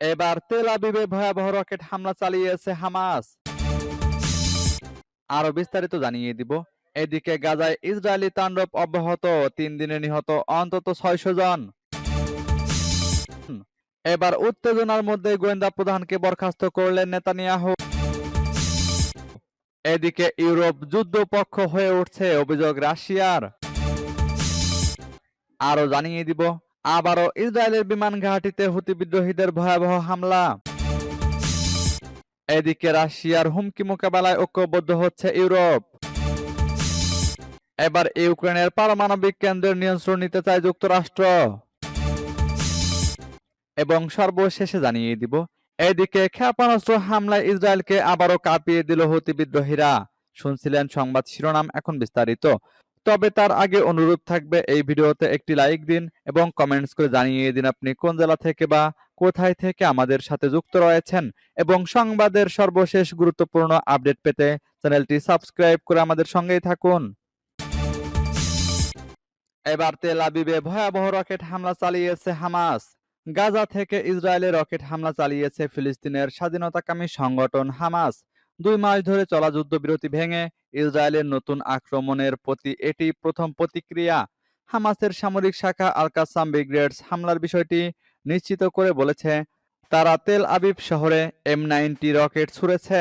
এবার তেল আবিবে ভয়াবহ রকেট হামলা চালিয়েছে হামাস। আরও বিস্তারিত জানিয়ে দিব। এদিকে গাজায় ইসরায়েলি তাণ্ডব অব্যাহত, তিন দিনে নিহত অন্তত ছয়শো জন। এবার উত্তেজনার মধ্যে গোয়েন্দা প্রধানকে বরখাস্ত করলেন নেতানিয়াহু। এদিকে ইউরোপ যুদ্ধপক্ষ হয়ে উঠছে অভিযোগ রাশিয়ার। আরও জানিয়ে দিব আবারও ইসরায়েলের বিমান ঘাঁটিতে হুতি বিদ্রোহীদের ভয়াবহ হামলা। এদিকে রাশিয়ার হুমকি মোকাবেলায় ঐক্যবদ্ধ হচ্ছে ইউরোপ। এবার ইউক্রেনের পারমাণবিক কেন্দ্রের নিয়ন্ত্রণ নিতে চায় যুক্তরাষ্ট্র। এবং সর্বশেষে জানিয়ে দিব, এদিকে ক্ষেপণাস্ত্র হামলায় ইসরায়েলকে আবারও কাঁপিয়ে দিল হুতি বিদ্রোহীরা। শুনছিলেন সংবাদ শিরোনাম এখন বিস্তারিত। তবে তার আগে অনুরোধ থাকবে এই ভিডিওতে একটি লাইক দিন এবং কমেন্টস করে জানিয়ে দিন আপনি কোন জেলা থেকে বা কোথায় থেকে আমাদের সাথে যুক্ত রয়েছেন এবং সংবাদের সর্বশেষ গুরুত্বপূর্ণ আপডেট পেতে চ্যানেলটি সাবস্ক্রাইব করে আমাদের সঙ্গেই থাকুন। এবার তেল আবিবে ভয়াবহ রকেট হামলা চালিয়েছে হামাস। গাজা থেকে ইসরায়েলে রকেট হামলা চালিয়েছে ফিলিস্তিনের স্বাধীনতাকামী সংগঠন হামাস। দুই মাস ধরে চলা যুদ্ধবিরতি ভেঙে ইসরায়েলের নতুন আক্রমণের প্রতি এটি প্রথম প্রতিক্রিয়া। হামাসের সামরিক শাখা আলকাসাম ব্রিগেডস হামলার বিষয়টি নিশ্চিত করে বলেছে, তারা তেল আবিব শহরে এম নাইনটি রকেট ছুড়েছে।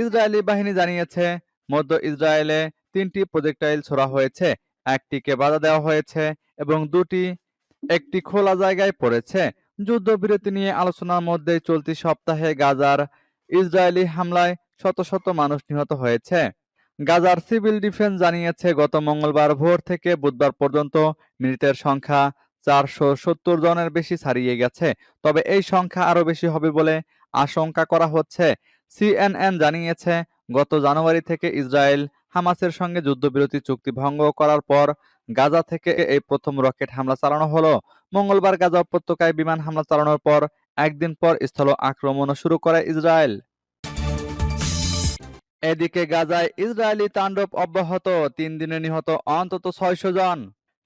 ইসরায়েলি বাহিনী জানিয়েছে, মধ্য ইসরায়েলে তিনটি প্রজেক্টাইল ছোড়া হয়েছে, একটিকে বাধা দেওয়া হয়েছে এবং দুটি একটি খোলা জায়গায় পড়েছে। যুদ্ধবিরতি নিয়ে আলোচনার মধ্যে চলতি সপ্তাহে গাজার ইসরায়েলি হামলায় শত শত মানুষ নিহত হয়েছে। গাজার সিভিল ডিফেন্স জানিয়েছে, গত মঙ্গলবার ভোর থেকে বুধবার পর্যন্ত মৃতের সংখ্যা চারশো সত্তর জনের বেশি ছাড়িয়ে গেছে। তবে এই সংখ্যা আরও বেশি হবে বলে আশঙ্কা করা হচ্ছে। সিএনএন জানিয়েছে, গত জানুয়ারি থেকে ইসরায়েল হামাসের সঙ্গে যুদ্ধবিরতি চুক্তি ভঙ্গ করার পর গাজা থেকে এই প্রথম রকেট হামলা চালানো হলো। মঙ্গলবার গাজা উপত্যকায় বিমান হামলা চালানোর পর একদিন পর স্থল আক্রমণও শুরু করে ইসরায়েল। এদিকে গাজায় ইসরায়েলি তাণ্ডব অব্যাহত। তিন দিনে নিহত অন্তত ছয়শো জন।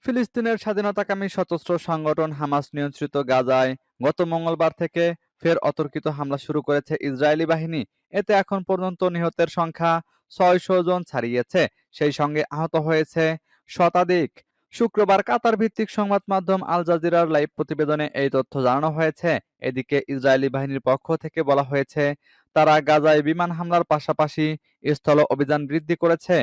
ফিলিস্তিনের স্বাধীনতাকামী সশস্ত্র সংগঠন হামাস নিয়ন্ত্রিত গাজায় গত মঙ্গলবার থেকে ফের অতর্কিত হামলা শুরু করেছে ইসরায়েলি বাহিনী। এতে এখন পর্যন্ত নিহতের সংখ্যা ছয়শো জন ছাড়িয়েছে। সেই সঙ্গে আহত হয়েছে শতাধিক। শুক্রবার কাতার ভিত্তিক সংবাদ মাধ্যম আল জাজিরার লাইভ প্রতিবেদনে এই তথ্য জানানো হয়েছে। এদিকে ইসরায়েলি বাহিনীর পক্ষ থেকে বলা হয়েছে, তারা গাজায় বিমান হামলার পাশাপাশি স্থল অভিযান বৃদ্ধি করেছে।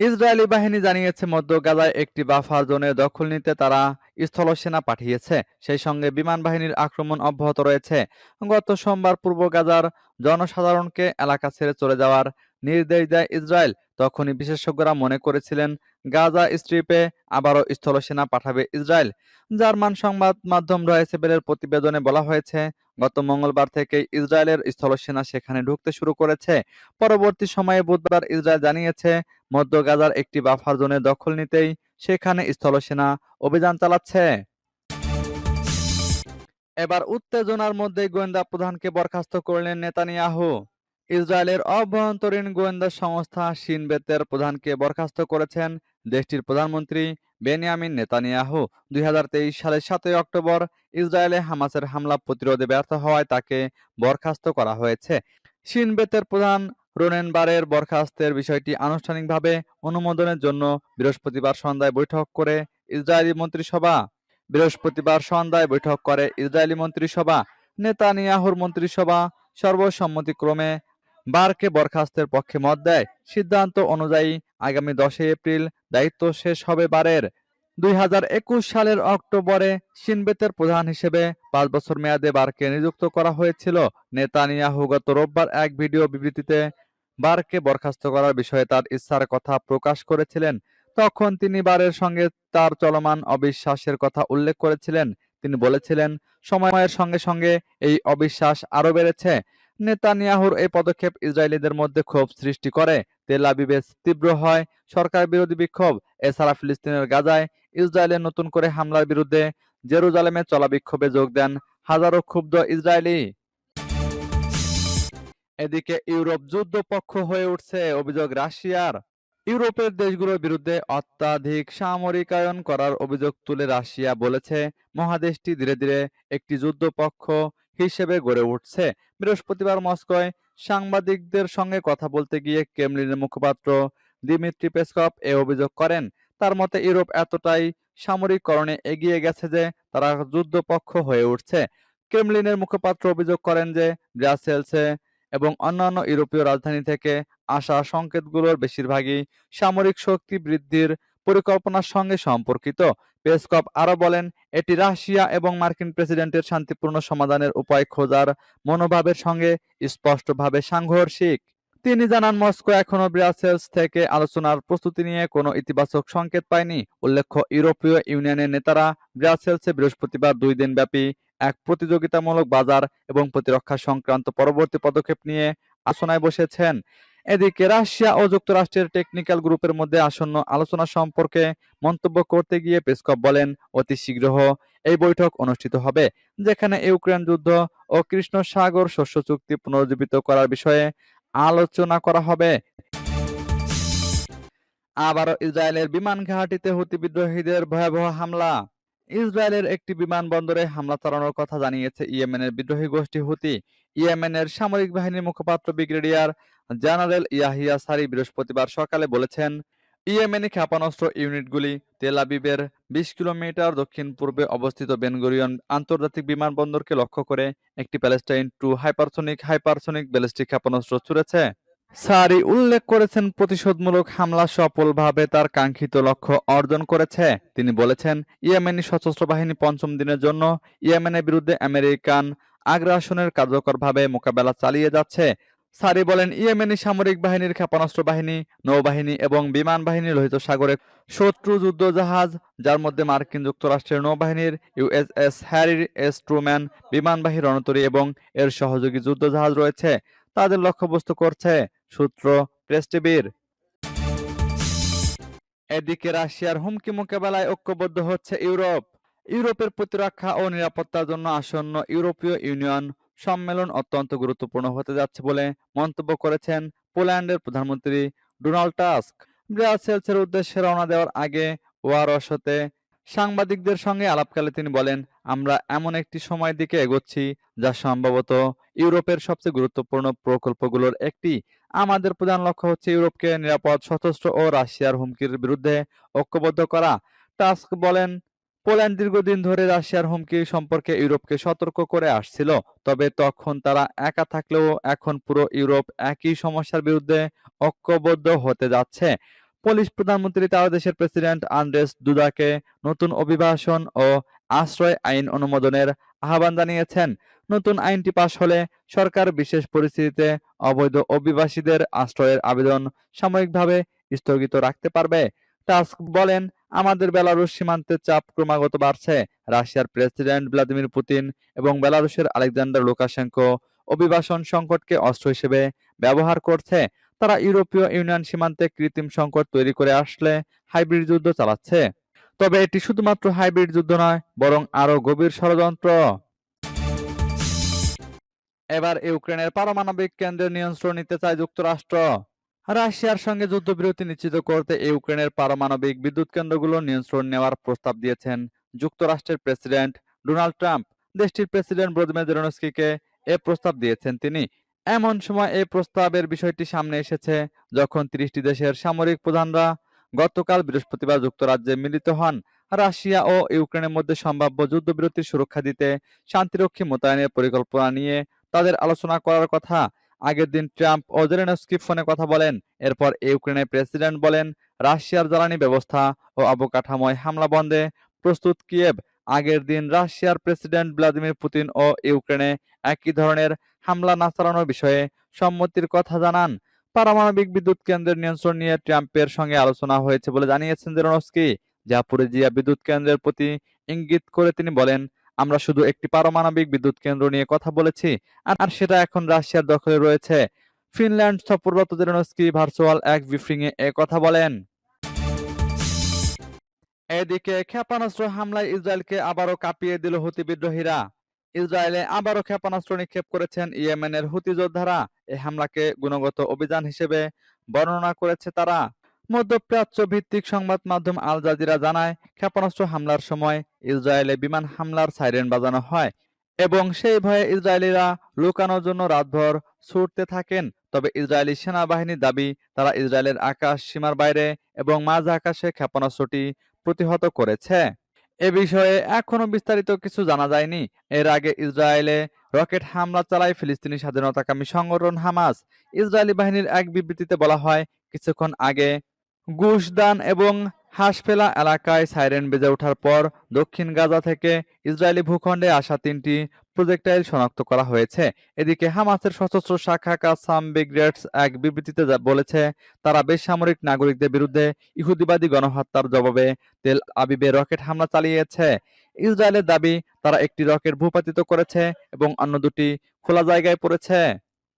ইসরায়েলি বাহিনী জানিয়েছে, মধ্য গাজায় একটি বাফার জোনে দখল নিতে তারা স্থল সেনা পাঠিয়েছে। সেই সঙ্গে বিমান বাহিনীর আক্রমণ অব্যাহত রয়েছে। গত সোমবার পূর্ব গাজার জনসাধারণকে এলাকা ছেড়ে চলে যাওয়ার নির্দেশ দেয় ইসরায়েল। তখনই বিশেষজ্ঞরা মনে করেছিলেন গাজা স্ট্রিপে আবারও স্থলসেনা পাঠাবে ইসরায়েল। জার্মান সংবাদ মাধ্যম রয়েসেবেলের প্রতিবেদনে বলা হয়েছে, গত মঙ্গলবার থেকে ইসরায়েলের স্থলসেনা সেখানে ঢুকতে শুরু করেছে। পরবর্তী সময়ে বুধবার ইসরায়েল জানিয়েছে, মধ্য গাজার একটি বাফার জোনে দখল নিতেই সেখানে স্থলসেনা অভিযান চালাচ্ছে। এবার উত্তেজনার মধ্যে গোয়েন্দা প্রধানকে বরখাস্ত করলেন নেতানিয়াহু। ইসরায়েলের অভ্যন্তরীণ গোয়েন্দা সংস্থা সিনবেতের প্রধানকে বরখাস্ত করেছেন দেশটির প্রধানমন্ত্রী বেনিয়ামিন নেতানিয়াহু। দুই সালের সাতই অক্টোবর ইসরায়েলে হামাসের হামলা প্রতিরোধে ব্যর্থ হওয়ায় তাকে বরখাস্ত করা হয়েছে। সিনবেতের প্রধান রোনেনবারের বরখাস্তের বিষয়টি আনুষ্ঠানিকভাবে অনুমোদনের জন্য বৃহস্পতিবার সন্ধ্যায় বৈঠক করে ইসরায়েলি মন্ত্রিসভা। বৃহস্পতিবার সন্ধ্যায় বৈঠক করে ইসরায়েলি মন্ত্রিসভা। নেতানিয়াহুর মন্ত্রিসভা সর্বসম্মতিক্রমে বারকে বরখাস্তের পক্ষে মত দেয়। সিদ্ধান্ত অনুযায়ী আগামী দশই এপ্রিল দায়িত্ব শেষ হবে বারের। দুই সালের অক্টোবরে সিনবেতের প্রধান হিসেবে পাঁচ বছর মেয়াদে বারকে নিযুক্ত করা হয়েছিল। নেতানিয়াহু গত রোববার এক ভিডিও বিবৃতিতে বারকে বরখাস্ত করার বিষয়ে তার ইচ্ছার কথা প্রকাশ করেছিলেন। তখন তিনি বারের সঙ্গে তার চলমান অবিশ্বাসের কথা উল্লেখ করেছিলেন। তিনি বলেছিলেন, সময়ের সঙ্গে সঙ্গে এই অবিশ্বাস আরও বেড়েছে। নেতানিয়াহুর এই পদক্ষেপ ইসরায়েলিদের মধ্যে ক্ষোভ সৃষ্টি করে। তেল আবিবে তীব্র হয়। সরকার বিরোধী বিক্ষোভ। এছাড়া ফিলিস্তিনের গাজায় ইসরায়েলের নতুন করে হামলার বিরুদ্ধে জেরুজালেমে চলা বিক্ষোভে যোগ দেন হাজারো ক্ষুব্ধ ইসরায়েলি। এদিকে ইউরোপ যুদ্ধপক্ষ হয়ে উঠছে। অভিযোগ রাশিয়ার। ইউরোপের দেশগুলোর বিরুদ্ধে অত্যাধিক সামরিকায়ন করার অভিযোগ তুলে রাশিয়া বলেছে, মহাদেশটি ধীরে ধীরে একটি যুদ্ধপক্ষ হিসেবে গড়ে উঠছে। বৃহস্পতিবার মস্কোয় সাংবাদিকদের সঙ্গে কথা বলতে গিয়ে ক্রেমলিনের মুখপাত্র দিমিত্রি পেসকভ এ অভিযোগ করেন, তার মতে ইউরোপ এতটাই সামরিককরণে এগিয়ে গেছে যে তারা যুদ্ধপক্ষ হয়ে উঠছে। ক্রেমলিনের মুখপাত্র অভিযোগ করেন যে ব্রাসেলসে এবং অন্যান্য ইউরোপীয় রাজধানী থেকে আসা সংকেতগুলোর বেশিরভাগই সামরিক শক্তি বৃদ্ধির পরিকল্পনার সঙ্গে সম্পর্কিত। পেসকভ আরও বলেন, এটি রাশিয়া এবং মার্কিন প্রেসিডেন্টের শান্তিপূর্ণ সমাধানের উপায় খোঁজার মনোভাবের সঙ্গে স্পষ্টভাবে সাংঘর্ষিক। তিনি জানান, মস্কো এখনও ব্রাসেলস থেকে আলোচনার প্রস্তুতি নিয়ে কোনো ইতিবাচক সংকেত পায়নি। উল্লেখ্য, ইউরোপীয় ইউনিয়নের নেতারা ব্রাসেলসে বৃহস্পতিবার দুই দিনব্যাপী এক প্রতিযোগিতামূলক বাজার এবং প্রতিরক্ষা সংক্রান্ত পরবর্তী পদক্ষেপ নিয়ে আলোচনায় বসেছেন। এদিকে রাশিয়া ও যুক্তরাষ্ট্রের টেকনিক্যাল গ্রুপের মধ্যে আসন্ন আলোচনা সম্পর্কে মন্তব্য করতে গিয়ে পেসকভ বলেন, অতি শীঘ্র এই বৈঠক অনুষ্ঠিত হবে, যেখানে ইউক্রেন যুদ্ধ ও কৃষ্ণ সাগর শস্য চুক্তি পুনর্জীবিত করার বিষয়ে আলোচনা করা হবে। আবারও ইসরায়েলের বিমান ঘাঁটিতে হুতি বিদ্রোহীদের ভয়াবহ হামলা। ইসরায়েলের একটি বিমানবন্দরে হামলা চালানোর কথা জানিয়েছে ইয়েমেনের বিদ্রোহী গোষ্ঠী হুতি। ইয়েমেনের সামরিক বাহিনীর মুখপাত্র ব্রিগেডিয়ার জেনারেল ইয়াহিয়া সারি বৃহস্পতিবার সকালে বলেছেন, ইয়েমেনি ক্ষেপণাস্ত্র ইউনিটগুলি তেল আবিবের বিশ কিলোমিটার দক্ষিণ পূর্বে অবস্থিত বেনগরিয়ন আন্তর্জাতিক বিমানবন্দরকে লক্ষ্য করে একটি Palestine two hypersonic hypersonic ballistic ক্ষেপণাস্ত্র ছুড়েছে। সারি উল্লেখ করেছেন, প্রতিশোধমূলক হামলা সফলভাবে তার কাঙ্ক্ষিত লক্ষ্য অর্জন করেছে। তিনি বলেছেন, ইয়েমেনি সশস্ত্র বাহিনী পঞ্চম দিনের জন্য ইয়েমেনের বিরুদ্ধে আমেরিকান আগ্রাসনের কার্যকরভাবে মোকাবেলা চালিয়ে যাচ্ছে। সারি বলেন, ইয়েমেনি সামরিক বাহিনীর ক্ষেপণাস্ত্র বাহিনী, নৌবাহিনী এবং বিমান বাহিনী লোহিত সাগরে শত্রু যুদ্ধজাহাজ, যার মধ্যে মার্কিন যুক্তরাষ্ট্রের নৌবাহিনীর ইউএসএস হ্যারি এস ট্রুম্যান বিমানবাহী রণতরী এবং এর সহযোগী যুদ্ধজাহাজ রয়েছে। তাদের লক্ষ্যবস্তু করছে সূত্র প্রেস টিভির। এদিকে রাশিয়ার হুমকি মোকাবেলায় ঐক্যবদ্ধ হচ্ছে ইউরোপ। ইউরোপের প্রতিরক্ষা ও নিরাপত্তার জন্য আসন্ন ইউরোপীয় ইউনিয়ন সম্মেলন অত্যন্ত গুরুত্বপূর্ণ হতে যাচ্ছে বলে মন্তব্য করেছেন পোল্যান্ডের প্রধানমন্ত্রী ডোনাল্ড টাস্ক। ব্রাসেলসের উদ্দেশ্যে রওনা দেওয়ার আগে ওয়ারশতে সাংবাদিকদের সঙ্গে আলাপকালে তিনি বলেন, আমরা এমন একটি সময়ের দিকে এগোচ্ছি যা সম্ভবত ইউরোপের সবচেয়ে গুরুত্বপূর্ণ প্রকল্পগুলোর একটি। আমাদের প্রধান লক্ষ্য হচ্ছে ইউরোপকে নিরাপদ, সশস্ত্র ও রাশিয়ার হুমকির বিরুদ্ধে ঐক্যবদ্ধ করা। টাস্ক বলেন, পোল্যান্ড দীর্ঘদিন ধরে রাশিয়ার হুমকি সম্পর্কে ইউরোপকে সতর্ক করে আসছিল, তবে তখন তারা একা থাকলেও এখন পুরো ইউরোপ একই সমস্যার বিরুদ্ধে ঐক্যবদ্ধ হতে যাচ্ছে। পোলিশ প্রধানমন্ত্রী তার দেশের প্রেসিডেন্ট আন্দ্রেস দুদাকে নতুন অভিবাসন ও আশ্রয় আইন অনুমোদনের আহ্বান জানিয়েছেন। নতুন আইনটি পাশ হলে সরকার বিশেষ পরিস্থিতিতে অবৈধ অভিবাসীদের আশ্রয়ের আবেদন সাময়িকভাবে স্থগিত রাখতে পারবে। টাস্ক বলেন, আমাদের বেলারুশ সীমান্তের চাপ ক্রমাগত বাড়ছে। রাশিয়ার প্রেসিডেন্ট ভ্লাদিমির পুতিন এবং বেলারুশের আলেকজান্ডার লুকাশেঙ্কো অভিবাসন সংকটকে অস্ত্র হিসেবে ব্যবহার করছে। তারা ইউরোপীয় ইউনিয়ন সীমান্তে কৃত্রিম সংকট তৈরি করে আসলে হাইব্রিড যুদ্ধ চালাচ্ছে। তবে এটি শুধুমাত্র হাইব্রিড যুদ্ধ নয়, বরং আরও গভীর ষড়যন্ত্র। এবার ইউক্রেনের পারমাণবিক কেন্দ্রের নিয়ন্ত্রণ নিতে চায় যুক্তরাষ্ট্র। রাশিয়ার সঙ্গে যুদ্ধবিরতি নিশ্চিত করতে ইউক্রেনের পারমাণবিক বিদ্যুৎ কেন্দ্রগুলো নিয়ন্ত্রণ নেওয়ার প্রস্তাব দিয়েছেন যুক্তরাষ্ট্রের প্রেসিডেন্ট ডোনাল্ড ট্রাম্প। দেশটির প্রেসিডেন্ট ভ্লাদিমির জেলেনস্কিকে এ প্রস্তাব দিয়েছেন তিনি। এমন সময় এই প্রস্তাবের বিষয়টি সামনে এসেছে, যখন তিরিশটি দেশের সামরিক প্রধানরা গতকাল বৃহস্পতিবার যুক্তরাজ্যে মিলিত হন। রাশিয়া ও ইউক্রেনের মধ্যে সম্ভাব্য যুদ্ধবিরতির সুরক্ষা দিতে শান্তিরক্ষী মোতায়েনের পরিকল্পনা নিয়ে তাদের আলোচনা করার কথা। আগের দিন ট্রাম্প ও জেলেনস্কি ফোনে কথা বলেন, এরপর ইউক্রেনের প্রেসিডেন্ট বলেন, রাশিয়ার জ্বালানি ব্যবস্থা ও অবকাঠামোয় হামলা বন্ধে প্রস্তুত কিয়েভ আগের দিন রাশিয়ার প্রেসিডেন্ট ভ্লাদিমির পুতিন ও ইউক্রেনে একই ধরনের হামলা না চালানোর বিষয়ে সম্মতির কথা জানান। পারমাণবিক বিদ্যুৎ কেন্দ্রের নিয়ন্ত্রণ নিয়ে ট্রাম্পের সঙ্গে আলোচনা হয়েছে বলে জানিয়েছেন জেলেনস্কি। জাপুরেজিয়া বিদ্যুৎ কেন্দ্রের প্রতি ইঙ্গিত করে তিনি বলেন, আমরা শুধু একটি পারমাণবিক বিদ্যুৎ কেন্দ্র নিয়ে কথা বলেছি, আর সেটা এখন রাশিয়ার দখলে রয়েছে। ফিনল্যান্ড সফররত জেলেনস্কি ভার্চুয়াল এক ব্রিফিং এ এ কথা বলেন। এদিকে ক্ষেপণাস্ত্র হামলায় ইসরায়েলকে আবারও কাঁপিয়ে দিল হুতি বিদ্রোহীরা। ইসরায়েলে আবারও ক্ষেপণাস্ত্র নিক্ষেপ করেছেন ইয়েমেনের হুতি যোদ্ধারা। এই হামলাকে গুণগত অভিযান হিসেবে বর্ণনা করেছে তারা। মধ্যপ্রাচ্য ভিত্তিক সংবাদ মাধ্যম আল জাজিরা জানায়, ক্ষেপণাস্ত্র হামলার সময় ইসরায়েলে বিমান হামলার সাইরেন বাজানো হয় এবং সেই ভয়ে ইসরায়েলিরা লুকানোর জন্য রাতভর ছুটতে থাকেন। তবে ইসরায়েলি সেনাবাহিনীর দাবি, তারা ইসরায়েলের আকাশ সীমার বাইরে এবং মাঝ আকাশে ক্ষেপণাস্ত্রটি প্রতিহত করেছে। এ বিষয়ে এখনও বিস্তারিত কিছু জানা যায়নি। এর আগে ইসরায়েলে রকেট হামলা চালায় ফিলিস্তিনি স্বাধীনতাকামী সংগঠন হামাস। ইসরায়েলি বাহিনীর এক বিবৃতিতে বলা হয়, কিছুক্ষণ আগে গুশদান এবং হাসফেলা এলাকায় সাইরেন বেজে ওঠার পর দক্ষিণ গাজা থেকে ইসরায়েলি ভূখণ্ডে আসা তিনটি প্রজেক্টাইল শনাক্ত করা হয়েছে। এদিকে হামাসের সশস্ত্র শাখা কাসাম ব্রিগেডস এক বিবৃতিতে বলেছে, তারা বেসামরিক নাগরিকদের বিরুদ্ধে ইহুদিবাদী গণহত্যার জবাবে তেল আবিবে রকেট হামলা চালিয়েছে। ইসরায়েলের দাবি, তারা একটি রকেট ভূপাতিত করেছে এবং অন্য দুটি খোলা জায়গায় পড়েছে।